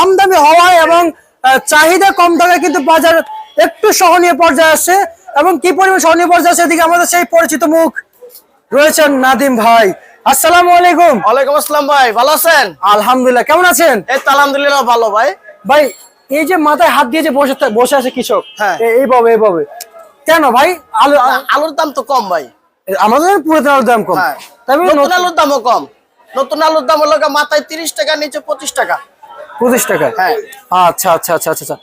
আমদানি হওয়ায় এবং চাহিদা কম থাকায় কিন্তু বাজার একটু সহনীয় পর্যায়ে আসছে। এবং কি পরিমাণ সহনীয় পর্যায়ে আসছে এদিকে আমাদের সেই পরিচিত মুখ রয়েছেন নাদিম ভাই। আসসালামু আলাইকুম। ওয়ালাইকুম আসসালাম ভাই ভালো আছেন? আলহামদুলিল্লাহ কেমন আছেন? এই তো আলহামদুলিল্লাহ ভালো ভাই। ভাই এই যে মাথায় হাত দিয়ে যে বসে বসে আছে কৃষক হ্যাঁ। এইভাবে এইভাবে। কেন ভাই আলু আলুর দাম তো কম ভাই। আমাদের পুরাতন আলুর দাম কম। হ্যাঁ। তবে নতুন আলুর দামও কম। নতুন আলুর দাম হলো মাথায় তিরিশ টাকা নিচে পঁচিশ টাকা। পঁচিশ টাকা? হ্যাঁ। আচ্ছা আচ্ছা আচ্ছা আচ্ছা আচ্ছা।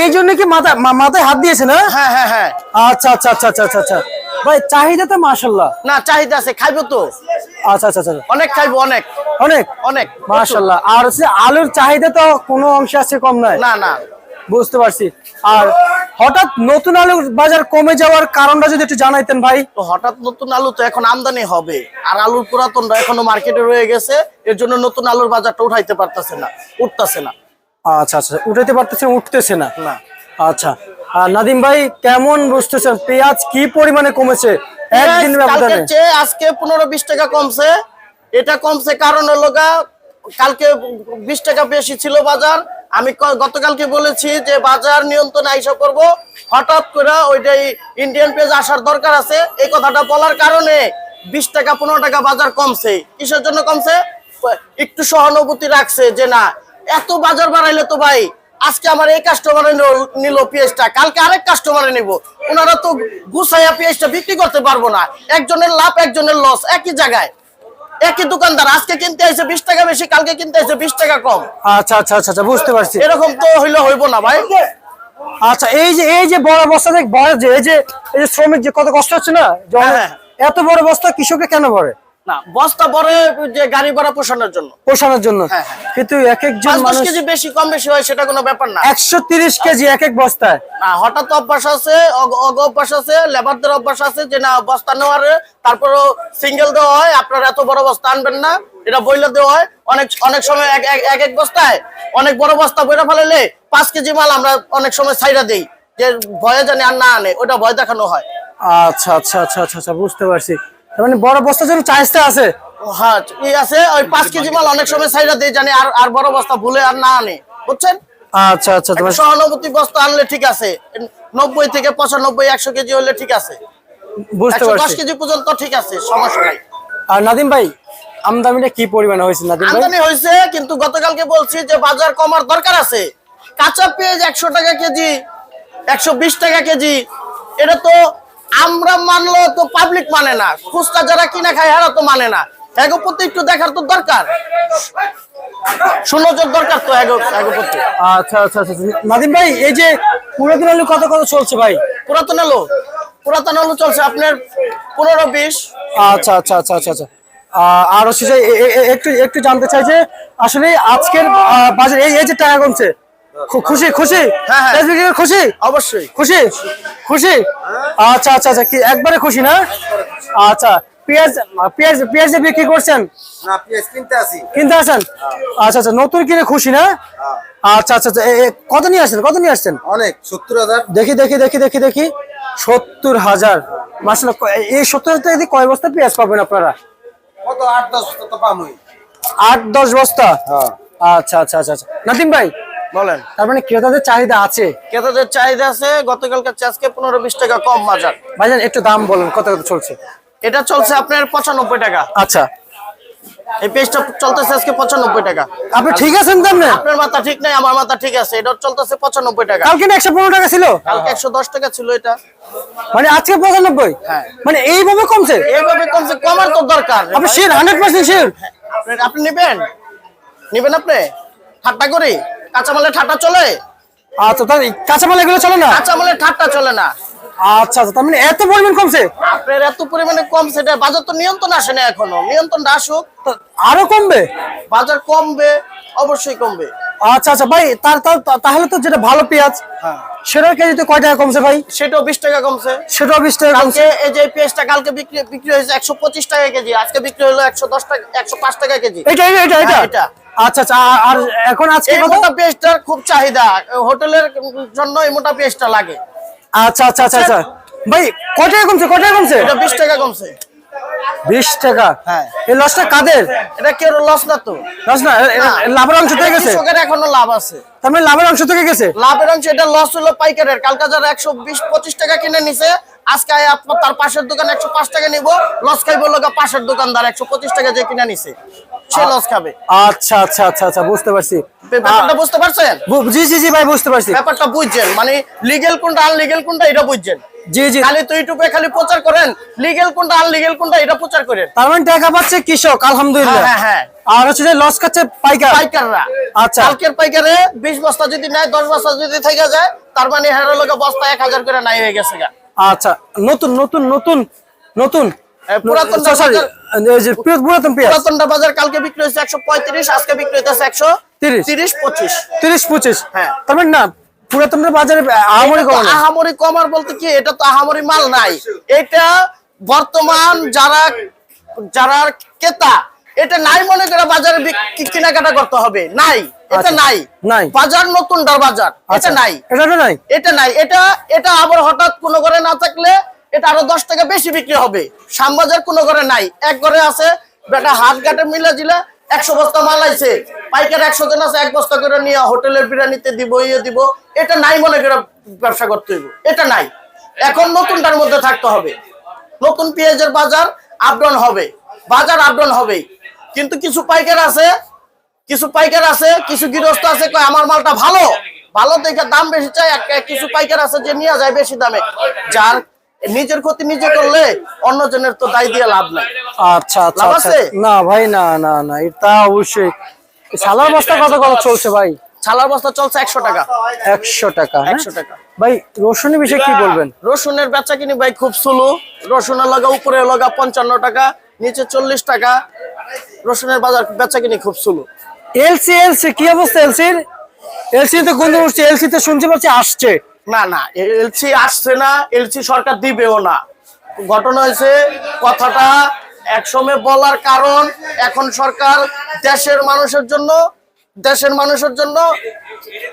এই জন্য কি মাথা মাথায় হাত দিয়েছে না? হ্যাঁ হ্যাঁ হ্যাঁ। আচ্ছা আচ্ছা আচ্ছা আচ্ছা আচ্ছা আচ্ছা। ভাই চাহিদা তো মাশাল্লাহ না চাহিদা আছে খাইবো তো। আচ্ছা আচ্ছা আচ্ছা অনেক খাইবো অনেক। অনেক? অনেক। মাশাল্লাহ আর হচ্ছে আলুর চাহিদা তো কোনো অংশে আছে কম নয় না না। বুঝতে পারছি। আর হঠাৎ নতুন আলুর বাজার কমে যাওয়ার কারণটা যদি একটু জানাইতেন ভাই। তো হঠাৎ নতুন আলু তো এখন আমদানি হবে আর আলুর পুরাতনটা এখনও মার্কেটে রয়ে গেছে এর জন্য নতুন আলুর বাজারটা উঠাইতে পারতেছে না উঠতেছে না। আচ্ছা আচ্ছা উঠাইতে পারতেছে উঠতেছে না। না। আচ্ছা আর নাদিম ভাই কেমন বুঝতেছেন? পেঁয়াজ কি পরিমাণে কমেছে? একদিন আজকে পনেরো বিশ টাকা কমছে। এটা কমছে কারণ হলো গা কালকে বিশ টাকা বেশি ছিল বাজার আমি গতকালকে বলেছি যে বাজার নিয়ন্ত্রণে আইসা করব। হঠাৎ করে ওইটাই ইন্ডিয়ান পেজ আসার দরকার আছে। এই কথাটা বলার কারণে বিশ টাকা, পনেরো টাকা বাজার কমছে। কিসের জন্য কমছে? একটু সহানুভূতি রাখছে যে না, এত বাজার বাড়াইলে তো ভাই, আজকে আমার এই কাস্টমারে নিল পেঁয়াজটা কালকে আরেক কাস্টমারে নিব। ওনারা তো গুছাইয়া পেঁয়াজটা বিক্রি করতে পারব না। একজনের লাভ, একজনের লস একই জায়গায়। একই দোকানদার আজকে কিনতে আসে বিশ টাকা বেশি কালকে কিনতে আসে বিশ টাকা কম। আচ্ছা আচ্ছা আচ্ছা আচ্ছা বুঝতে পারছি। এরকম তো হইলে হইব না ভাই। আচ্ছা এই যে এই যে বড় বস্তা দেখ বড় যে এই যে এই যে শ্রমিক যে কত কষ্ট হচ্ছে না যে হ্যাঁ। এত বড় বস্তা কৃষকে কেন ভরে? না বস্তা পরে যে গাড়ি ভাড়া পোষানোর জন্য। পোষানোর জন্য। হ্যাঁ, হ্যাঁ। কিন্তু এক একজন মানুষ কেজি বেশি কম বেশি হয় সেটা কোনো ব্যাপার না। একশো তিরিশ কেজি এক এক বস্তায়। না হঠাৎ অভ্যাস আছে অগ অগ অভ্যাস আছে লেবারদের অভ্যাস আছে যে না বস্তা নেওয়ার তারপরও সিঙ্গেল দেওয়া হয় আপনার এত বড় বস্তা আনবেন না এটা বইলে দেওয়া হয়। অনেক অনেক সময় এক এক- বস্তায় অনেক বড় বস্তা বইরা ফেলাইলে পাঁচ কেজি মাল আমরা অনেক সময় সাইডা দেই যে ভয়ে জানি আর না আনে ওটা ভয় দেখানো হয়। আচ্ছা আচ্ছা আচ্ছা আচ্ছা আচ্ছা বুঝতে পারছি। মানে বড় বস্তার জন্য চাইতে আছে। হ্যাঁ ই আছে ওই পাঁচ কেজি মাল অনেক সময় সাইডা দেই জানি আর আর বড় বস্তা ভুলে আর না আনে বুঝছেন? আচ্ছা আচ্ছা তোমার সহানুভূতি বস্তা আনলে ঠিক আছে নব্বই থেকে পঁচানব্বই একশো কেজি হলে ঠিক আছে। বুঝতে দশ কেজি পর্যন্ত ঠিক আছে সমস্যা নাই। আর নাদিম ভাই আমদামিটা কি পরিমাণে হয়েছে নাদিম ভাই? আমদানি হয়েছে কিন্তু গতকালকে বলছি যে বাজার কমার দরকার আছে। কাঁচা পেঁয়াজ একশো টাকা কেজি একশো বিশ টাকা কেজি এটা তো আমরা মানলেও তো পাবলিক মানে না। খুচরা যারা কিনা খায় এরা তো মানে না। এগো প্রতি একটু দেখার তো দরকার। সুনজর দরকার তো এগো এগো প্রতি। আচ্ছা আচ্ছা আচ্ছা আচ্ছা। নাদিম ভাই এই যে পুরাতন আলু কত কত চলছে ভাই? পুরাতন আলু? পুরাতন আলু চলছে আপনার পনেরো বিশ। আচ্ছা আচ্ছা আচ্ছা আচ্ছা আচ্ছা। আর হচ্ছে একটু একটু জানতে চাই যে আসলে আজকের বাজার এই যে টাকা কমছে খুশি খুশি? হ্যাঁ, হ্যাঁ। খুশি? অবশ্যই। খুশি? খুশি? আচ্ছা আচ্ছা আচ্ছা কি একবারে খুশি না? আচ্ছা পেঁয়াজ পেঁয়াজ বিক্রি করছেন? কিনতে আসি। কিনতে আসেন? আচ্ছা আচ্ছা নতুন কিনে খুশি না? আচ্ছা আচ্ছা আচ্ছা কত নিয়ে আসছেন? কত নিয়ে আসছেন? অনেক সত্তর হাজার। দেখি দেখি দেখি দেখি দেখি। সত্তর হাজার। এই সত্তর হাজার কয় বস্তা পেঁয়াজ পাবেন আপনারা? কত? আট দশ তো আট দশ বস্তা? হ্যাঁ। আচ্ছা আচ্ছা আচ্ছা আচ্ছা। নাদিম ভাই বলেন। তার মানে ক্রেতাদের চাহিদা আছে? ক্রেতাদের চাহিদা আছে গতকালকে আজকে পনেরো বিশ টাকা কম বাজার। ভাইজান একটু দাম বলেন কত কত চলছে? এটা চলছে আপনার পঁচানব্বই টাকা। আচ্ছা। এই পেজটা চলতেছে আজকে পঁচানব্বই টাকা। আপনি ঠিক আছেন না আপনার মাথা ঠিক নাই আমার মাথা ঠিক আছে এটা চলতেছে পঁচানব্বই টাকা। কালকে না একশো পনেরো টাকা ছিল? কালকে একশো দশ টাকা ছিল এটা। মানে আজকে পঁচানব্বই? হ্যাঁ। মানে এইভাবে কমছে? এইভাবে কমছে কমার তো দরকার। আপনি শিওর হান্ড্রেড পার্সেন্ট শিওর আপনি আপনি নেবেন? নেবেন আপনি? ঠাট্টা করি? কাঁচামালের ঠাট্টা চলে? আচ্ছা তাই কাঁচামাল এগুলো চলে না? কাঁচামালের ঠাট্টা চলে না। আচ্ছা আচ্ছা তার মানে এত পরিমাণ কমছে? আপনার এত পরিমাণে কমছে এটা বাজার তো নিয়ন্ত্রণ আসে না এখনও। নিয়ন্ত্রণটা আসুক। আরও কমবে? বাজার কমবে অবশ্যই কমবে। আচ্ছা আচ্ছা ভাই তার তাহলে তো যেটা ভালো পেঁয়াজ হ্যাঁ। সেটার কেজিতে কয় টাকা কমছে ভাই? সেটাও বিশ টাকা কমছে। সেটাও বিশ টাকা কমছে। এই যে পেঁয়াজটা কালকে বিক্রি বিক্রি হয়েছে একশো পঁচিশ টাকা কেজি আজকে বিক্রি হলো একশো দশ টাকা একশো পাঁচ টাকা কেজি। এটা? হ্যাঁ, এটা। আচ্ছা আচ্ছা আর- আর এখন আজকে মোটা পেঁয়াজটার খুব চাহিদা। হোটেলের জন্য এই মোটা পেঁয়াজটা লাগে। আচ্ছা আচ্ছা আচ্ছা আচ্ছা। ভাই কয় টাকা কমছে? কয় টাকা কমছে? এটা বিশ টাকা কমছে। বিশ টাকা? হ্যাঁ। এই লসটা কাদের? এটা কেউ লস না তো। লস না লাভের অংশ থেকে গেছে? কৃষকের এখনও লাভ আছে। তার মানে লাভের অংশ থেকে গেছে? লাভের অংশ এটা লস হলো পাইকারের। কালকে যারা একশো বিশ পঁচিশ টাকা কিনে নিছে। আজকে আপনার তার পাশের দোকান একশো পাঁচ টাকা নিব। লস খাইব লোক পাশের দোকানদার একশো পঁচিশ টাকা যে কিনে নিছে। সে লস খাবে। আচ্ছা আচ্ছা আচ্ছা আচ্ছা বুঝতে পারছি। ব্যাপারটা বুঝতে পারছেন? জি জি জি ভাই বুঝতে পারছি। ব্যাপারটা বুঝছেন? মানে লিগেল কোনটা আনলিগেল কোনটা এটা বুঝছেন? জি জি। খালি তো ইউটিউবে খালি প্রচার করেন। লিগেল কোনটা আনলিগেল কোনটা এটা প্রচার করেন। তার মানে টাকা পাচ্ছে কৃষক আলহামদুলিল্লাহ। হ্যাঁ, হ্যাঁ, আর হচ্ছে যে লস খাচ্ছে পাইকার। পাইকাররা। আচ্ছা। কালকের পাইকারে বিশ বস্তা যদি নেয় দশ বস্তা যদি থেকে যায় তার মানে হেরো লোকে বস্তা এক হাজার করে নাই হয়ে গেছে গা। আচ্ছা নতুন নতুন নতুন নতুন। পুরাতন পুরাতনটা বাজার কালকে বিক্রি হয়েছে একশো পঁয়ত্রিশ আজকে বিক্রি হইতেছে একশো তিরিশ। পঁচিশ। তিরিশ পঁচিশ? হ্যাঁ। তার মানে না পুরাতনের বাজারে আহামরি এটা তো কম না। আহামরি কমার বলতে কি এটা তো আহামরি মাল নাই। এটা বর্তমান যারা যারা ক্রেতা এটা নাই মনে করে বাজারে কেনাকাটা করতে হবে। নাই। এটা আচ্ছা, নাই। নাই। বাজার নতুনটার বাজার। এটা আচ্ছা, নাই। এটা নাই? এটা নাই। এটা এটা আবার হঠাৎ কোনো ঘরে না থাকলে এটা আরও দশ টাকা বেশি বিক্রি হবে। শ্যামবাজার কোনো ঘরে নাই। এক ঘরে আছে বেটা হাত ঘাটে মিলে দিলে একশো বস্তা মাল আইছে। পাইকার একশো জন আছে এক বস্তা করে নিয়ে হোটেলের বিরিয়ানিতে দিব ইয়ে দিব। এটা নাই মনে করে ব্যবসা করতে হইব। এটা নাই। এখন নতুনটার মধ্যে থাকতে হবে। নতুন পেঁয়াজের বাজার আপডাউন হবে। বাজার আপডাউন হবেই। কিন্তু কিছু পাইকার আছে কিছু পাইকার আছে কিছু গৃহস্থ আছে কয় আমার মালটা ভালো? ভালো দেখে দাম বেশি চাই কিছু পাইকার আছে যে নিয়ে যায় বেশি দামে। যার নিজের ক্ষতি নিজে করলে অন্যজনের তো দায় দিয়ে লাভ নাই। আচ্ছা আচ্ছা আচ্ছা? না ভাই না না না এটা অবশ্যই। সালার বস্তা কত কত চলছে ভাই? ছালার বস্তা চলছে একশো টাকা। একশো টাকা হ্যাঁ? একশো টাকা। ভাই রসুনের বিষয়ে কি বলবেন? রসুনের বেচা কিনি ভাই খুব সুলু। রসুনের লগা উপরে লগা পঞ্চান্ন টাকা নিচে চল্লিশ টাকা। রসুনের বাজার বেচা কিনি খুব সুলু। এলসি এলসি কি অবস্থা এলসির এলসি তো গন্ধ উঠছে এলসি তে শুনতে পাচ্ছি আসছে। না না এলসি আসছে না এলসি সরকার দিবেও না। ঘটনা হয়েছে, কথাটা একসময় বলার কারণ এখন সরকার দেশের মানুষের জন্য, দেশের মানুষের জন্য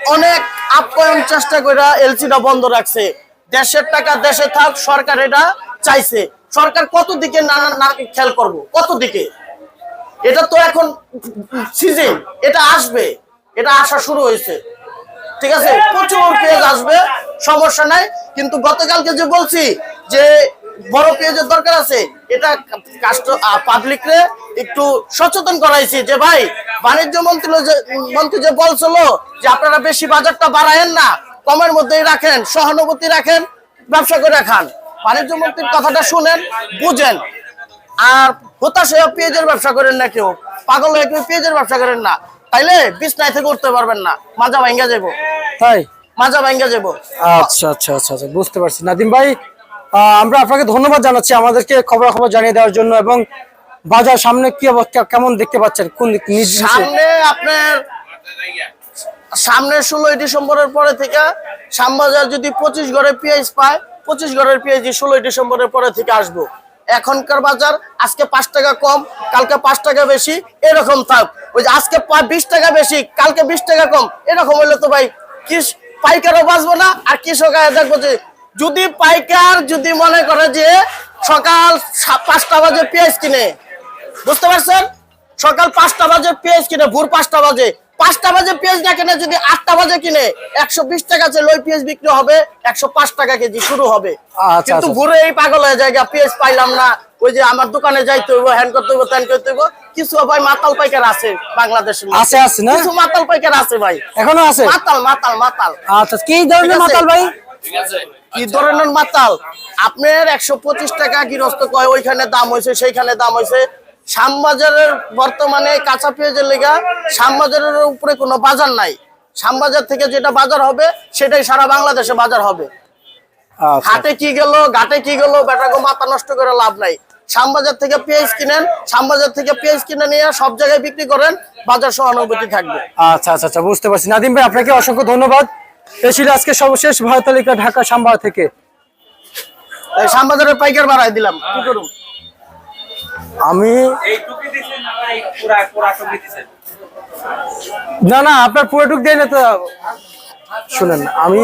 অনেক আপ্যায়ন চেষ্টা করে এলসিটা বন্ধ রাখছে। দেশের টাকা দেশে থাক, সরকার এটা চাইছে। সরকার কত দিকে না, না- না খেয়াল করব? কত দিকে এটা তো এখন সিজন এটা আসবে, এটা আসা শুরু হয়েছে। ঠিক আছে? প্রচুর পেঁয়াজ আসবে, সমস্যা নাই, কিন্তু গতকালকে যে বলছি যে বড় পেঁয়াজের দরকার আছে, এটা পাবলিকরে একটু সচেতন করাইছি যে ভাই, বাণিজ্য মন্ত্রী মন্ত্রী যে বলছিল যে আপনারা বেশি বাজারটা বাড়ায়েন না, কমের মধ্যেই রাখেন, সহানুভূতি রাখেন, ব্যবসা করে খান। বাণিজ্য মন্ত্রীর কথাটা শুনেন, বুঝেন। আর হতাশ হয়ে পেঁয়াজের ব্যবসা করেন না কেউ। পাগল হয়ে কেউ পেঁয়াজের ব্যবসা করেন না। তাইলে বিছনায় থেকে উঠতে পারবেন না। মাজা ভাঙ্গা যাব। তাই? মাজা ভাঙ্গা যাব। আচ্ছা আচ্ছা আচ্ছা আচ্ছা বুঝতে পারছি। নাদিম ভাই আমরা আপনাকে ধন্যবাদ জানাচ্ছি আমাদেরকে খবর খবর জানিয়ে দেওয়ার জন্য এবং বাজার সামনে কি অবস্থা কেমন দেখতে পাচ্ছেন? কোন দিক সামনে আপনার সামনে ষোলোই ডিসেম্বরের পরে থেকে শ্যামবাজার যদি পঁচিশ ঘরে পেঁয়াজ পায় পঁচিশ ঘরের পেঁয়াজ ষোলোই ডিসেম্বরের পরে থেকে আসব। এখনকার বাজার আজকে পাঁচ টাকা কম, কালকে পাঁচ টাকা বেশি, এরকম থাক। ওই যে আজকে বিশ টাকা বেশি, কালকে বিশ টাকা কম, এরকম হইলে তো ভাই কৃষ পাইকারও বাঁচবো না, আর কৃষক দেখব যে, যদি পাইকার যদি মনে করে যে সকাল পাঁচটা বাজে পেঁয়াজ কিনে, বুঝতে পারছেন? সকাল পাঁচটা বাজে পেঁয়াজ কিনে, ভোর পাঁচটা বাজে পাঁচটা বাজে পেঁয়াজ না কিনে যদি আটটা বাজে কিনে একশো বিশ টাকা চেয়ে লই পেঁয়াজ বিক্রি হবে একশো পাঁচ টাকা কেজি শুরু হবে। আচ্ছা, কিন্তু আচ্ছা। ঘুরে এই পাগল হয়ে যায় গা, পেঁয়াজ পাইলাম না ওই যে আমার দোকানে যাইতে হইব হ্যান করতে হইব ত্যান করতে হইব কিছু ভাই মাতাল পাইকার আছে বাংলাদেশের আছে, আছে না? কিছু মাতাল পাইকার আছে ভাই। এখনও আছে? মাতাল মাতাল মাতাল। আচ্ছা কি ধরনের মাতাল ভাই? কি ধরনের মাতাল? আপনার একশো পঁচিশ টাকা গৃহস্থ কয় ওইখানে দাম হয়েছে সেইখানে দাম হয়েছে শ্যামবাজারের বর্তমানে কাঁচা পেঁয়াজের লেগা শ্যামবাজারের উপরে কোনো বাজার নাই। শ্যামবাজার থেকে যেটা বাজার হবে সেটাই সারা বাংলাদেশে বাজার হবে। আচ্ছা। হাটে কি গেল ঘাটে কি গেল বেটাকে মাথা নষ্ট করে লাভ নাই। শ্যামবাজার থেকে পেঁয়াজ কিনেন শ্যামবাজার থেকে পেঁয়াজ কিনে নিয়ে সব জায়গায় বিক্রি করেন বাজার সহানুভূতি থাকবে। আচ্ছা আচ্ছা আচ্ছা বুঝতে পারছি। নাদিম ভাই আপনাকে অসংখ্য ধন্যবাদ। এ ছিল আজকে সর্বশেষ ভারত তালিকা ঢাকা সাম্বা থেকে শ্যামবাজারের পাইকার বাড়াই দিলাম কি করুন আমি না না আপনার পুরোটুক দেয় না তো। শুনেন আমি